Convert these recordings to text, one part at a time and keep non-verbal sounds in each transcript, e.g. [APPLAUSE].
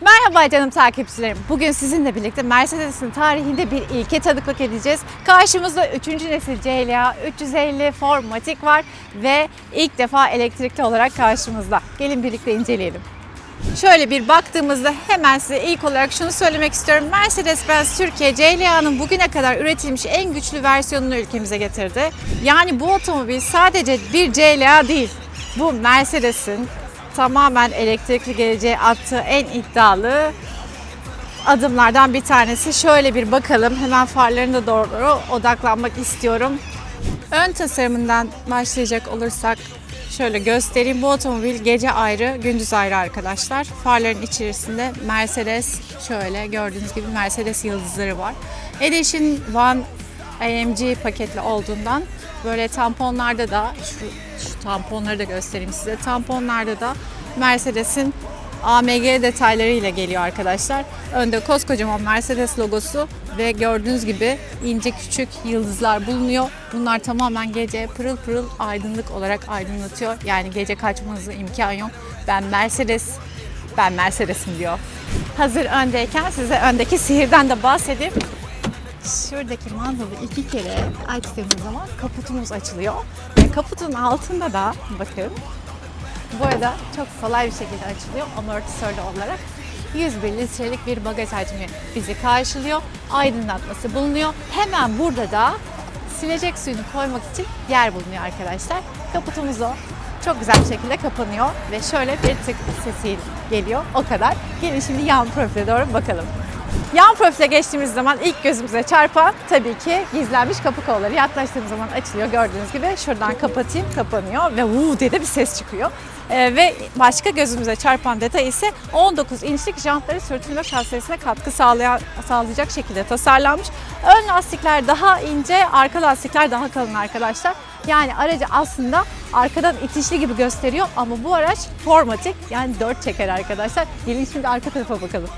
Merhaba canım takipçilerim. Bugün sizinle birlikte Mercedes'in tarihinde bir ilke tanıklık edeceğiz. Karşımızda 3. nesil CLA 350 Formatic var ve ilk defa elektrikli olarak karşımızda. Gelin birlikte inceleyelim. Şöyle bir baktığımızda hemen size ilk olarak şunu söylemek istiyorum. Mercedes-Benz Türkiye CLA'nın bugüne kadar üretilmiş en güçlü versiyonunu ülkemize getirdi. Yani bu otomobil sadece bir CLA değil. Bu Mercedes'in tamamen elektrikli geleceğe attığı en iddialı adımlardan bir tanesi. Şöyle bir bakalım. Hemen farlarına doğru odaklanmak istiyorum. Ön tasarımından başlayacak olursak şöyle göstereyim. Bu otomobil gece ayrı, gündüz ayrı arkadaşlar. Farların içerisinde Mercedes şöyle gördüğünüz gibi Mercedes yıldızları var. Edition One AMG paketli olduğundan böyle tamponlarda da şu, şu tamponları da göstereyim size. Tamponlarda da Mercedes'in AMG detaylarıyla geliyor arkadaşlar. Önde koskocaman Mercedes logosu ve gördüğünüz gibi ince küçük yıldızlar bulunuyor. Bunlar tamamen gece pırıl pırıl aydınlık olarak aydınlatıyor. Yani gece kaçmanıza imkan yok. Ben Mercedes, ben Mercedes'im diyor. Hazır öndeyken size öndeki sihirden de bahsedeyim. Şuradaki mandalı iki kere açtığımız zaman kaputumuz açılıyor. Ve kaputun altında da bakın bu arada çok kolay bir şekilde açılıyor amortisörlü olarak. 101 litrelik bir bagaj hacmi bizi karşılıyor. Aydınlatması bulunuyor. Hemen burada da silecek suyunu koymak için yer bulunuyor arkadaşlar. Kaputumuz o. Çok güzel bir şekilde kapanıyor ve şöyle bir tık sesi geliyor. O kadar. Gelin şimdi yan profile doğru bakalım. Yan profile geçtiğimiz zaman ilk gözümüze çarpan tabii ki gizlenmiş kapı kolları. Yaklaştığımız zaman açılıyor gördüğünüz gibi. Şuradan kapatayım kapanıyor ve vuu diye de bir ses çıkıyor. Ee, ve başka gözümüze çarpan detay ise 19 inçlik jantları sürtünme şasisine katkı sağlayan, sağlayacak şekilde tasarlanmış. Ön lastikler daha ince, arka lastikler daha kalın arkadaşlar. Yani aracı aslında arkadan itişli gibi gösteriyor ama bu araç formatik yani dört çeker arkadaşlar. Gelin şimdi arka tarafa bakalım.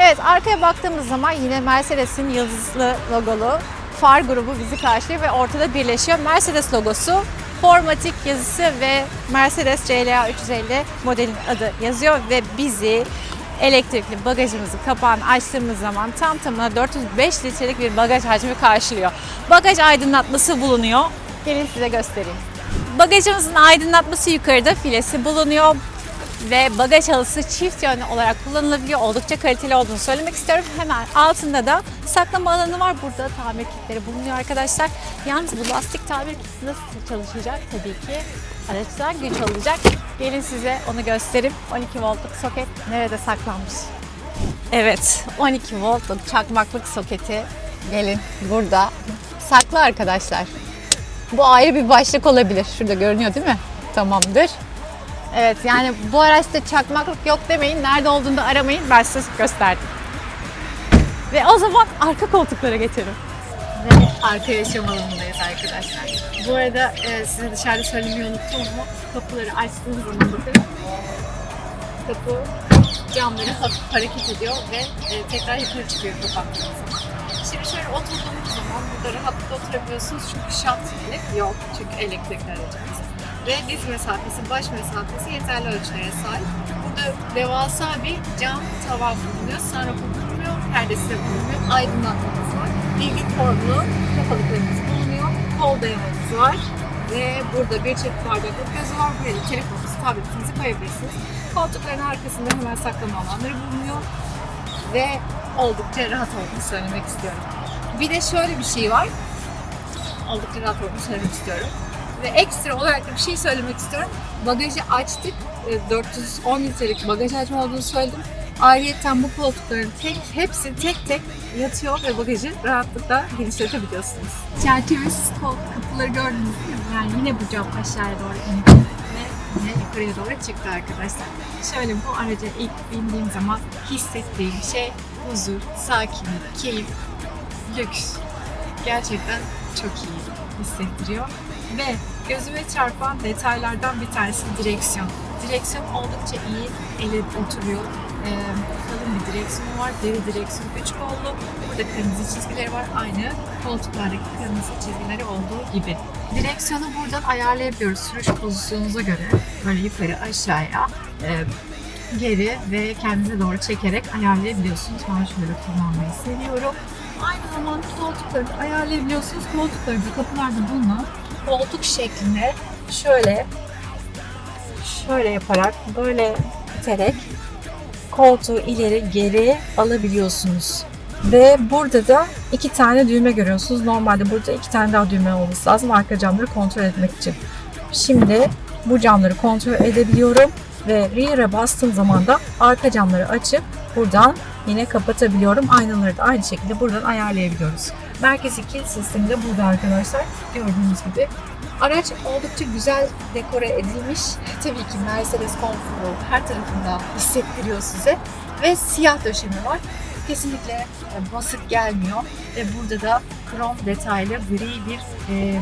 Evet arkaya baktığımız zaman yine Mercedes'in yıldızlı logolu far grubu bizi karşılıyor ve ortada birleşiyor. Mercedes logosu, Formatic yazısı ve Mercedes CLA 350 modelin adı yazıyor ve bizi elektrikli bagajımızı kapağını açtığımız zaman tam tamına 405 litrelik bir bagaj hacmi karşılıyor. Bagaj aydınlatması bulunuyor. Gelin size göstereyim. Bagajımızın aydınlatması yukarıda filesi bulunuyor ve bagaj halısı çift yönlü olarak kullanılabiliyor. Oldukça kaliteli olduğunu söylemek istiyorum. Hemen altında da saklama alanı var. Burada tamir kitleri bulunuyor arkadaşlar. Yalnız bu lastik tamir kiti nasıl çalışacak? Tabii ki araçtan güç alacak. Gelin size onu göstereyim. 12 voltluk soket nerede saklanmış? Evet, 12 voltluk çakmaklık soketi gelin burada. Saklı arkadaşlar. Bu ayrı bir başlık olabilir. Şurada görünüyor değil mi? Tamamdır. Evet yani bu araçta çakmaklık yok demeyin. Nerede olduğunu aramayın. Ben size gösterdim. Ve o zaman arka koltuklara geçelim. Ve arka yaşam alanındayız arkadaşlar. Bu arada e, size dışarıda söylemeyi unuttum ama kapıları açtığınız zaman bakın kapı camları hafif hareket ediyor ve e, tekrar yukarı çıkıyor kapattığınız. Şimdi şöyle oturduğunuz zaman burada rahatlıkla oturabiliyorsunuz çünkü şant yok çünkü elektrikli aracımız. Ve diz mesafesi, baş mesafesi yeterli ölçülere sahip. Burada devasa bir cam tavan bulunuyor. Sunroof bulunuyor, perdesi de bulunuyor. Aydınlatmamız var. Bilgi formlu kapalıklarımız bulunuyor. Kol dayamamız var. Ve burada bir çift bardaklık gözü var. Buraya telefonunuzu, tabletinizi koyabilirsiniz. Koltukların arkasında hemen saklama alanları bulunuyor. Ve oldukça rahat olduğunu söylemek istiyorum. Bir de şöyle bir şey var. Oldukça rahat olduğunu söylemek istiyorum. Ve ekstra olarak bir şey söylemek istiyorum. Bagajı açtık. E, 410 litrelik bagaj hacmi olduğunu söyledim. Ayrıca bu koltukların tek, hepsi tek tek yatıyor ve bagajı rahatlıkla genişletebiliyorsunuz. Çerçevesiz koltuk kapıları gördünüz değil mi? Yani yine bu cam aşağıya doğru indi ve yine yukarıya doğru çıktı arkadaşlar. Şöyle bu araca ilk bindiğim zaman hissettiğim şey huzur, sakinlik, keyif, lüks. Gerçekten çok iyi hissettiriyor. Ve gözüme çarpan detaylardan bir tanesi direksiyon. Direksiyon oldukça iyi, ele oturuyor. Ee, kalın bir direksiyon var, deri direksiyon, üç kollu. Burada kırmızı çizgileri var, aynı koltuklardaki kırmızı çizgileri olduğu gibi. Direksiyonu buradan ayarlayabiliyoruz sürüş pozisyonunuza göre. Böyle yukarı aşağıya e, geri ve kendinize doğru çekerek ayarlayabiliyorsunuz. Ben şöyle kullanmayı seviyorum. Aynı zamanda koltukları ayarlayabiliyorsunuz. Koltukları da kapılarda bulunan koltuk şeklinde şöyle şöyle yaparak böyle iterek koltuğu ileri geri alabiliyorsunuz. Ve burada da iki tane düğme görüyorsunuz. Normalde burada iki tane daha düğme olması lazım arka camları kontrol etmek için. Şimdi bu camları kontrol edebiliyorum ve rear'a bastığım zaman da arka camları açıp buradan yine kapatabiliyorum. Aynaları da aynı şekilde buradan ayarlayabiliyoruz. Merkezi kilit sistemi de burada arkadaşlar. Gördüğünüz gibi. Araç oldukça güzel dekore edilmiş. Tabii ki Mercedes konforu her tarafında hissettiriyor size. Ve siyah döşeme var. Kesinlikle e, basık gelmiyor. Ve burada da krom detaylı gri bir e,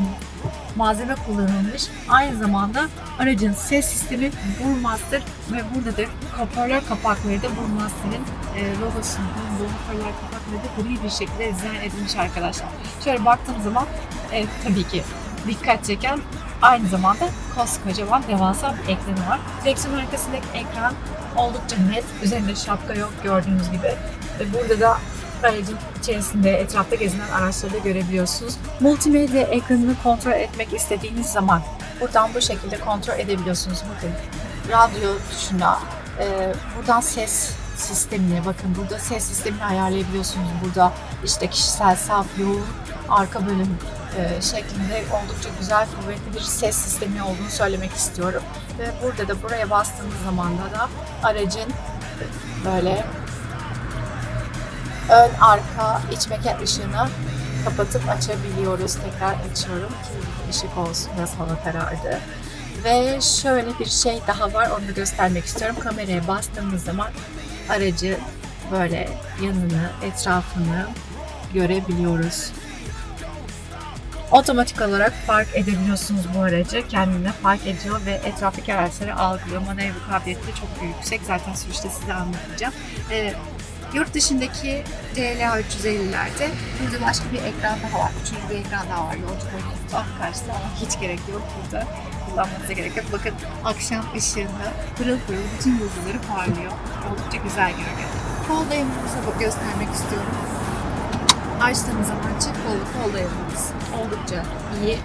malzeme kullanılmış. Aynı zamanda aracın ses sistemi Burmaster ve burada da hoparlör kapakları da Burmaster'in e, logosunun bulunduğu hoparlör kapakları da gri bir şekilde dizayn edilmiş arkadaşlar. Şöyle baktığım zaman e, tabii ki dikkat çeken aynı zamanda koskocaman devasa bir ekranı var. Direksiyon arkasındaki ekran oldukça net. Üzerinde şapka yok gördüğünüz gibi. Ve burada da aracın içerisinde etrafta gezinen araçları da görebiliyorsunuz. Multimedya ekranını kontrol etmek istediğiniz zaman buradan bu şekilde kontrol edebiliyorsunuz. Bakın radyo tuşuna, e, buradan ses sistemine bakın. Burada ses sistemini ayarlayabiliyorsunuz. Burada işte kişisel saf, yoğun, arka bölüm e, şeklinde oldukça güzel, kuvvetli bir ses sistemi olduğunu söylemek istiyorum. Ve burada da buraya bastığınız zaman da aracın böyle ön, arka, iç mekan ışığını kapatıp açabiliyoruz. Tekrar açıyorum ki ışık olsun. Biraz hava karardı. Ve şöyle bir şey daha var. Onu da göstermek istiyorum. Kameraya bastığımız zaman aracı böyle yanını, etrafını görebiliyoruz. Otomatik olarak park edebiliyorsunuz bu aracı. Kendine park ediyor ve etraftaki araçları algılıyor. Manevra kabiliyeti de çok yüksek. Zaten sürüşte size anlatacağım. Ee, yurt dışındaki CLA 350'lerde burada başka bir ekran daha var. Üçüncü bir ekran daha var. Yolcu boyunca tam karşısında ama hiç gerek yok burada. Kullanmanıza gerek yok. Bakın akşam ışığında pırıl pırıl bütün yıldızları parlıyor. Oldukça güzel görünüyor. Kol dayanımımızı göstermek istiyorum. Açtığınız zaman çift kollu kol dayanımımız oldukça iyi.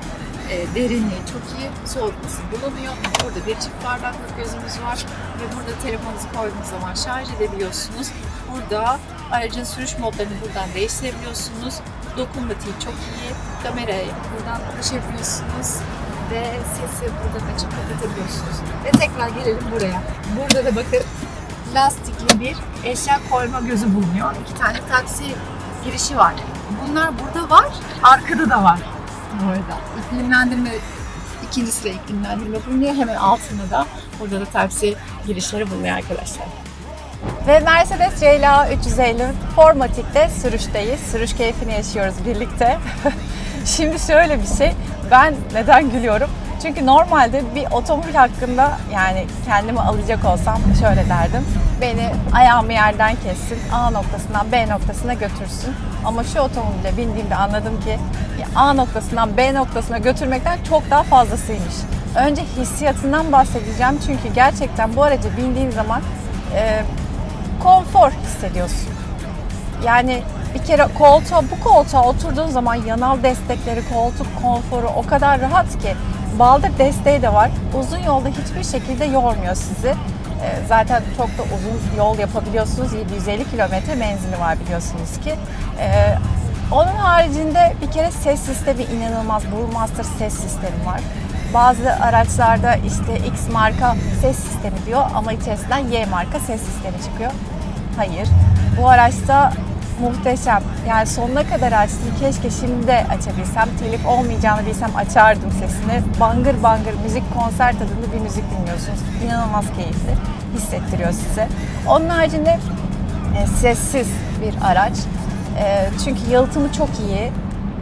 E, derinliği çok iyi. Soğutması bulunuyor. Burada bir çift bardaklık gözümüz var. Ve burada telefonunuzu koyduğunuz zaman şarj edebiliyorsunuz. Burada aracın sürüş modlarını buradan değiştirebiliyorsunuz. Dokunmatiği çok iyi. Kamerayı buradan alışabiliyorsunuz. Ve sesi buradan açıp kapatabiliyorsunuz. Ve tekrar gelelim buraya. Burada da bakın lastikli bir eşya koyma gözü bulunuyor. İki tane taksi girişi var. Bunlar burada var, arkada da var bu arada. İklimlendirme, ikinci sıra iklimlendirme bulunuyor. Hemen altında da burada da taksi girişleri bulunuyor arkadaşlar. Ve Mercedes CLA 350 Formatik'te sürüşteyiz. Sürüş keyfini yaşıyoruz birlikte. [LAUGHS] Şimdi şöyle bir şey, ben neden gülüyorum? Çünkü normalde bir otomobil hakkında yani kendimi alacak olsam şöyle derdim. Beni ayağımı yerden kessin, A noktasından B noktasına götürsün. Ama şu otomobile bindiğimde anladım ki A noktasından B noktasına götürmekten çok daha fazlasıymış. Önce hissiyatından bahsedeceğim çünkü gerçekten bu araca bindiğin zaman e, konfor hissediyorsun. Yani bir kere koltuğa, bu koltuğa oturduğun zaman yanal destekleri, koltuk konforu o kadar rahat ki baldır desteği de var. Uzun yolda hiçbir şekilde yormuyor sizi. Ee, Zaten çok da uzun yol yapabiliyorsunuz. 750 kilometre menzili var biliyorsunuz ki. Ee, Onun haricinde bir kere ses sistemi inanılmaz. Burmaster ses sistemi var. Bazı araçlarda işte X marka ses sistemi diyor ama içerisinden Y marka ses sistemi çıkıyor. Hayır. Bu araçta muhteşem. Yani sonuna kadar açtım. Keşke şimdi de açabilsem. Telif olmayacağını bilsem açardım sesini. Bangır bangır müzik konser tadında bir müzik dinliyorsunuz. İnanılmaz keyifli. Hissettiriyor size. Onun haricinde e, sessiz bir araç. E, çünkü yalıtımı çok iyi.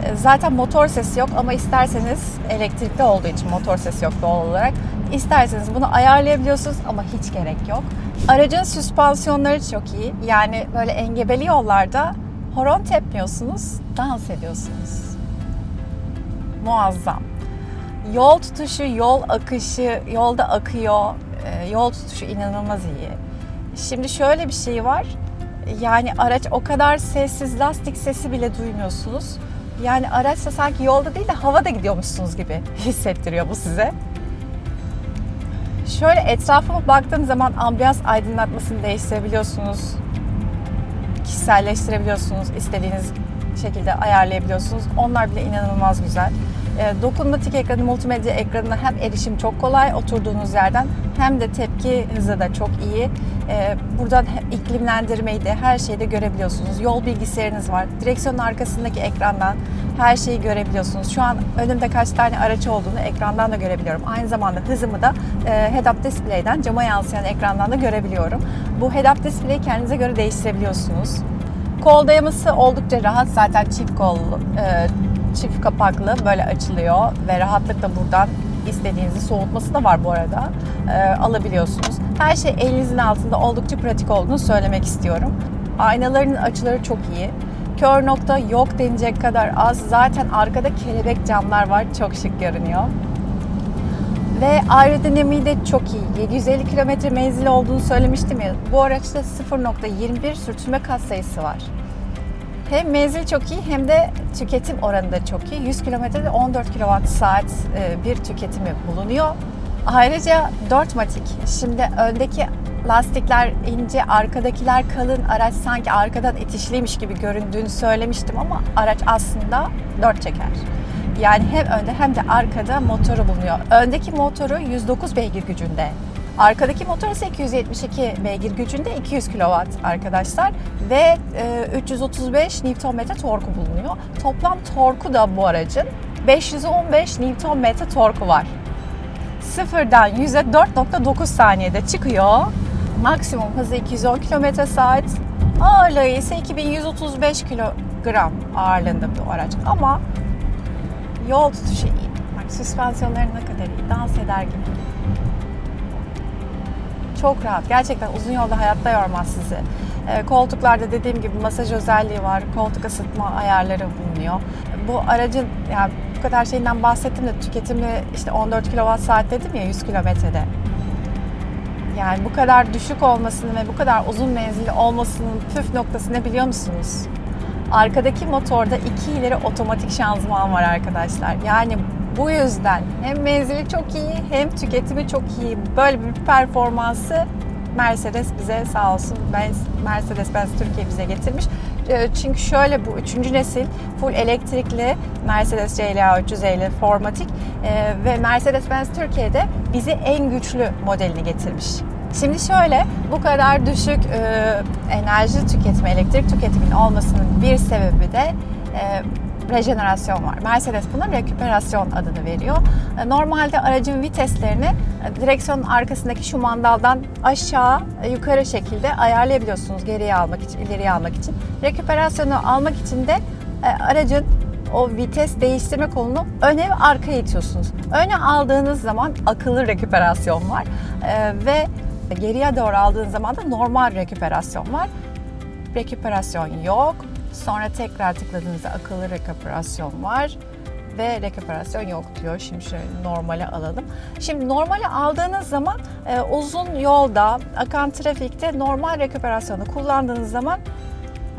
E, Zaten motor sesi yok ama isterseniz elektrikli olduğu için motor sesi yok doğal olarak. İsterseniz bunu ayarlayabiliyorsunuz ama hiç gerek yok. Aracın süspansiyonları çok iyi. Yani böyle engebeli yollarda horon tepmiyorsunuz, dans ediyorsunuz. Muazzam. Yol tutuşu, yol akışı, yolda akıyor. E, Yol tutuşu inanılmaz iyi. Şimdi şöyle bir şey var. Yani araç o kadar sessiz, lastik sesi bile duymuyorsunuz. Yani araçla sanki yolda değil de havada gidiyormuşsunuz gibi [LAUGHS] hissettiriyor bu size. Şöyle etrafıma baktığım zaman ambiyans aydınlatmasını değiştirebiliyorsunuz. Kişiselleştirebiliyorsunuz. istediğiniz şekilde ayarlayabiliyorsunuz. Onlar bile inanılmaz güzel. E, dokunmatik ekranı, multimedya ekranına hem erişim çok kolay oturduğunuz yerden hem de tepki hızı da çok iyi. E, buradan iklimlendirmeyi de her şeyi de görebiliyorsunuz. Yol bilgisayarınız var. Direksiyonun arkasındaki ekrandan her şeyi görebiliyorsunuz. Şu an önümde kaç tane araç olduğunu ekrandan da görebiliyorum. Aynı zamanda hızımı da e, head-up display'den cama yansıyan ekrandan da görebiliyorum. Bu head-up display'i kendinize göre değiştirebiliyorsunuz. Kol dayaması oldukça rahat. Zaten çift kollu, e, çift kapaklı böyle açılıyor ve rahatlıkla buradan istediğinizi soğutması da var bu arada. E, alabiliyorsunuz. Her şey elinizin altında oldukça pratik olduğunu söylemek istiyorum. Aynaların açıları çok iyi. Kör nokta yok denecek kadar az. Zaten arkada kelebek camlar var. Çok şık görünüyor. Ve aerodinamiği de çok iyi. 750 kilometre menzili olduğunu söylemiştim ya. Bu araçta 0.21 sürtünme kat sayısı var. Hem menzil çok iyi hem de tüketim oranı da çok iyi. 100 kilometrede 14 kWh saat e, bir tüketimi bulunuyor. Ayrıca 4 matik. Şimdi öndeki lastikler ince, arkadakiler kalın. Araç sanki arkadan itişliymiş gibi göründüğünü söylemiştim ama araç aslında 4 çeker. Yani hem önde hem de arkada motoru bulunuyor. Öndeki motoru 109 beygir gücünde. Arkadaki motor ise 272 beygir gücünde 200 kW arkadaşlar ve e, 335 Nm torku bulunuyor. Toplam torku da bu aracın 515 Nm torku var. Sıfırdan 100'e 4.9 saniyede çıkıyor. Maksimum hızı 210 km saat. Ağırlığı ise 2135 kilogram ağırlığında bu araç. Ama yol tutuşu iyi. Bak süspansiyonları ne kadar iyi. Dans eder gibi. Çok rahat. Gerçekten uzun yolda hayatta yormaz sizi. Ee, koltuklarda dediğim gibi masaj özelliği var. Koltuk ısıtma ayarları bulunuyor. Bu aracın yani bu kadar şeyinden bahsettim de tüketimi işte 14 kWh dedim ya 100 kilometrede. Yani bu kadar düşük olmasının ve bu kadar uzun menzilli olmasının püf noktası ne biliyor musunuz? Arkadaki motorda iki ileri otomatik şanzıman var arkadaşlar. Yani bu yüzden hem menzili çok iyi hem tüketimi çok iyi. Böyle bir performansı Mercedes bize sağ olsun Mercedes Benz Türkiye bize getirmiş. Ee, Çünkü şöyle bu üçüncü nesil full elektrikli Mercedes CLA 350 Formatic ee, ve Mercedes Benz Türkiye'de bize en güçlü modelini getirmiş. Şimdi şöyle bu kadar düşük e, enerji tüketimi, elektrik tüketiminin olmasının bir sebebi de e, rejenerasyon var. Mercedes buna reküperasyon adını veriyor. E, Normalde aracın viteslerini e, direksiyonun arkasındaki şu mandaldan aşağı e, yukarı şekilde ayarlayabiliyorsunuz geriye almak için, ileriye almak için. Reküperasyonu almak için de aracın o vites değiştirme kolunu öne ve arkaya itiyorsunuz. Öne aldığınız zaman akıllı reküperasyon var ve geriye doğru aldığınız zaman da normal reküperasyon var. Reküperasyon yok. Sonra tekrar tıkladığınızda akıllı reküperasyon var ve reküperasyon yok diyor. Şimdi şöyle normale alalım. Şimdi normale aldığınız zaman e, uzun yolda, akan trafikte normal reküperasyonu kullandığınız zaman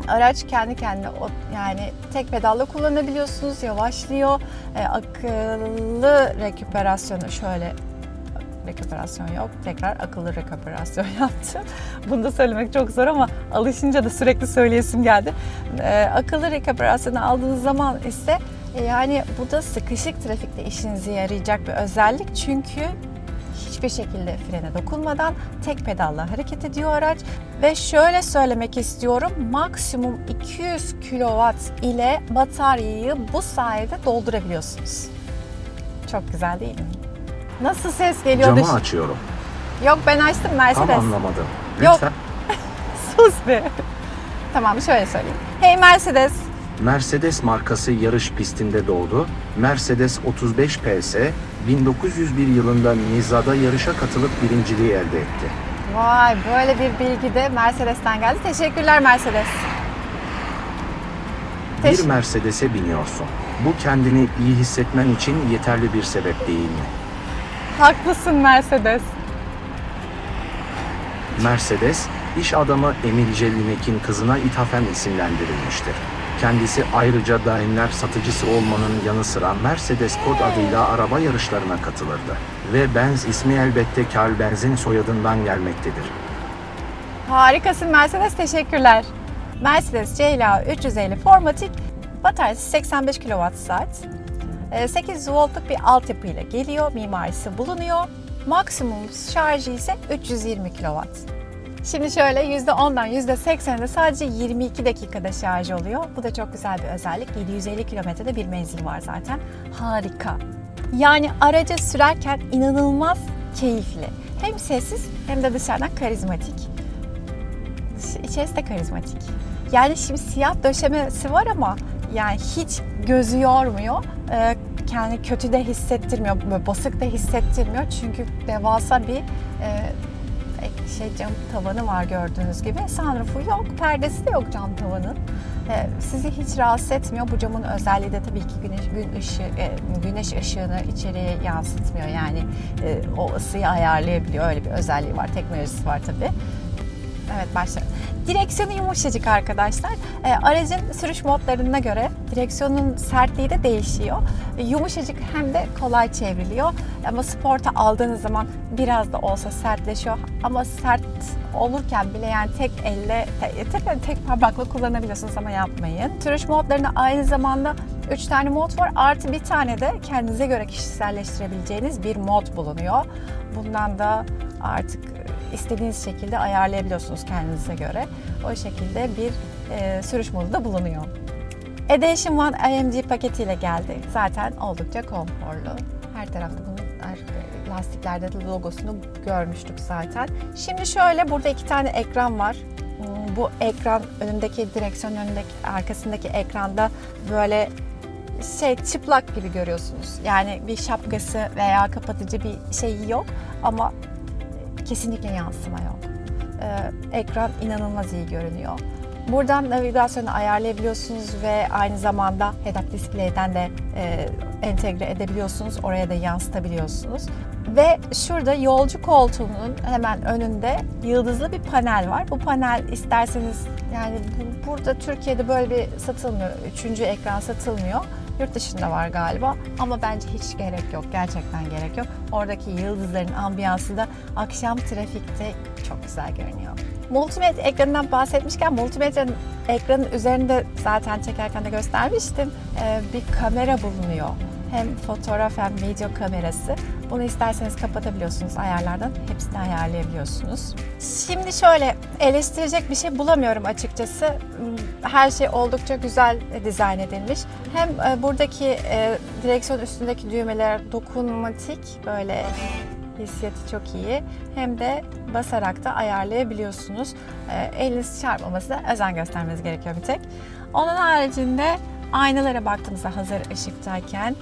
araç kendi kendine yani tek pedalla kullanabiliyorsunuz, yavaşlıyor. E, akıllı reküperasyonu şöyle reküperasyon yok. Tekrar akıllı reküperasyon [LAUGHS] yaptım. Bunu da söylemek çok zor ama alışınca da sürekli söyleyesim geldi. Ee, akıllı reküperasyonu aldığınız zaman ise e, yani bu da sıkışık trafikte işinize yarayacak bir özellik. Çünkü hiçbir şekilde frene dokunmadan tek pedalla hareket ediyor araç ve şöyle söylemek istiyorum maksimum 200 kW ile bataryayı bu sayede doldurabiliyorsunuz. Çok güzel değil mi? Nasıl ses geliyor Camı dış- açıyorum. Yok ben açtım Tam Mercedes. anlamadım. Yok. Lütfen. [LAUGHS] Sus be. tamam şöyle söyleyeyim. Hey Mercedes. Mercedes markası yarış pistinde doğdu. Mercedes 35 PS 1901 yılında Niza'da yarışa katılıp birinciliği elde etti. Vay böyle bir bilgi de Mercedes'ten geldi. Teşekkürler Mercedes. Teş- Bir Mercedes'e biniyorsun. Bu kendini iyi hissetmen için yeterli bir sebep değil mi? Haklısın Mercedes. Mercedes, İş adamı Emil Jelinek'in kızına ithafen isimlendirilmiştir. Kendisi ayrıca Daimler satıcısı olmanın yanı sıra Mercedes kod adıyla araba yarışlarına katılırdı. Ve Benz ismi elbette Karl Benz'in soyadından gelmektedir. Harikasın Mercedes, teşekkürler. Mercedes CLA 350 Formatic bataryası 85 kWh. 8 voltluk bir altyapıyla geliyor, mimarisi bulunuyor. Maksimum şarjı ise 320 kW. Şimdi şöyle %10'dan %80'de sadece 22 dakikada şarj oluyor. Bu da çok güzel bir özellik. 750 kilometrede bir menzili var zaten. Harika. Yani aracı sürerken inanılmaz keyifli. Hem sessiz hem de dışarıdan karizmatik. İçerisi de karizmatik. Yani şimdi siyah döşemesi var ama yani hiç gözü yormuyor. Ee, kendi kötü de hissettirmiyor, böyle basık da hissettirmiyor. Çünkü devasa bir e, şey cam tavanı var gördüğünüz gibi. Sunroofu yok, perdesi de yok cam tavanın. Ee, sizi hiç rahatsız etmiyor. Bu camın özelliği de tabii ki güneş gün ışığı, e, güneş ışığını içeriye yansıtmıyor. Yani e, o ısıyı ayarlayabiliyor. Öyle bir özelliği var. Teknolojisi var tabii. Evet başlayalım. Direksiyonu yumuşacık arkadaşlar. E, aracın sürüş modlarına göre direksiyonun sertliği de değişiyor. E, yumuşacık hem de kolay çevriliyor. Ama sporta aldığınız zaman biraz da olsa sertleşiyor. Ama sert olurken bile yani tek elle, te, tek, tek parmakla kullanabiliyorsunuz ama yapmayın. Sürüş modlarında aynı zamanda 3 tane mod var. Artı bir tane de kendinize göre kişiselleştirebileceğiniz bir mod bulunuyor. Bundan da artık istediğiniz şekilde ayarlayabiliyorsunuz kendinize göre. O şekilde bir e, sürüş modu da bulunuyor. Edition One AMG paketiyle geldi. Zaten oldukça konforlu. Her tarafta bunun lastiklerde de logosunu görmüştük zaten. Şimdi şöyle burada iki tane ekran var. Hmm, Bu ekran önündeki direksiyon önündeki arkasındaki ekranda böyle şey çıplak gibi görüyorsunuz. Yani bir şapkası veya kapatıcı bir şey yok ama kesinlikle yansıma yok. Ee, ekran inanılmaz iyi görünüyor. Buradan navigasyonu ayarlayabiliyorsunuz ve aynı zamanda head-up display'den de e, entegre edebiliyorsunuz. Oraya da yansıtabiliyorsunuz. Ve şurada yolcu koltuğunun hemen önünde yıldızlı bir panel var. Bu panel isterseniz yani bu- burada Türkiye'de böyle bir satılmıyor. Üçüncü ekran satılmıyor. Yurt dışında var galiba ama bence hiç gerek yok. Gerçekten gerek yok. Oradaki yıldızların ambiyansı da akşam trafikte çok güzel görünüyor. Multimedya ekranından bahsetmişken multimedya ekranın üzerinde zaten çekerken de göstermiştim. Ee, bir kamera bulunuyor. Hem fotoğraf hem video kamerası. Bunu isterseniz kapatabiliyorsunuz ayarlardan. Hepsini ayarlayabiliyorsunuz. Şimdi şöyle eleştirecek bir şey bulamıyorum açıkçası. Her şey oldukça güzel dizayn edilmiş. Hem e, buradaki e, direksiyon üstündeki düğmeler dokunmatik böyle hissiyatı çok iyi. Hem de basarak da ayarlayabiliyorsunuz. E, eliniz çarpmamasına özen göstermeniz gerekiyor bir tek. Onun haricinde aynalara baktığımızda hazır ışıktayken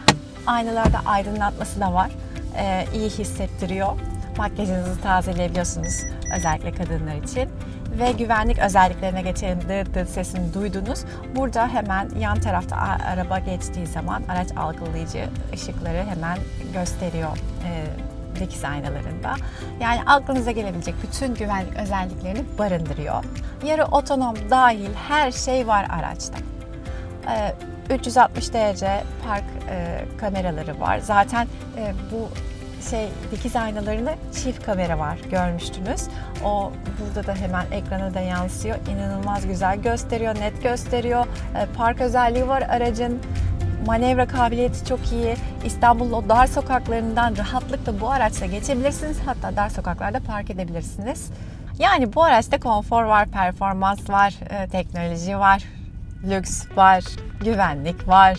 aynalarda aydınlatması da var. E, iyi hissettiriyor. Makyajınızı tazeleyebiliyorsunuz özellikle kadınlar için. Ve güvenlik özelliklerine geçelim. Dıt dıt sesini duydunuz. Burada hemen yan tarafta araba geçtiği zaman araç algılayıcı ışıkları hemen gösteriyor e, dikiz aynalarında. Yani aklınıza gelebilecek bütün güvenlik özelliklerini barındırıyor. Yarı otonom dahil her şey var araçta. Ee, 360 derece park e, kameraları var. Zaten e, bu şey dikiz aynalarında çift kamera var görmüştünüz. O burada da hemen ekrana da yansıyor. İnanılmaz güzel gösteriyor, net gösteriyor. E, park özelliği var aracın. Manevra kabiliyeti çok iyi. İstanbul'un o dar sokaklarından rahatlıkla bu araçla geçebilirsiniz. Hatta dar sokaklarda park edebilirsiniz. Yani bu araçta konfor var, performans var, e, teknoloji var, lüks var, güvenlik var.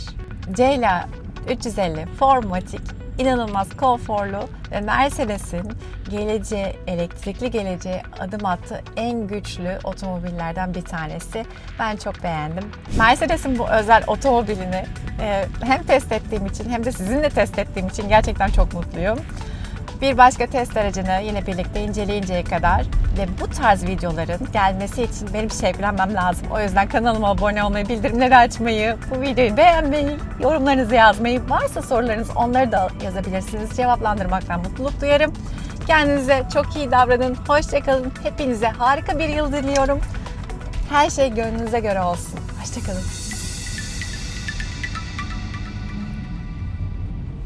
Ceyla 350 Formatic inanılmaz konforlu ve Mercedes'in geleceğe, elektrikli geleceğe adım attığı en güçlü otomobillerden bir tanesi. Ben çok beğendim. Mercedes'in bu özel otomobilini e, hem test ettiğim için hem de sizinle test ettiğim için gerçekten çok mutluyum. Bir başka test aracını yine birlikte inceleyinceye kadar ve bu tarz videoların gelmesi için benim şevklenmem lazım. O yüzden kanalıma abone olmayı, bildirimleri açmayı, bu videoyu beğenmeyi, yorumlarınızı yazmayı, varsa sorularınız onları da yazabilirsiniz. Cevaplandırmaktan mutluluk duyarım. Kendinize çok iyi davranın. Hoşçakalın. Hepinize harika bir yıl diliyorum. Her şey gönlünüze göre olsun. Hoşçakalın.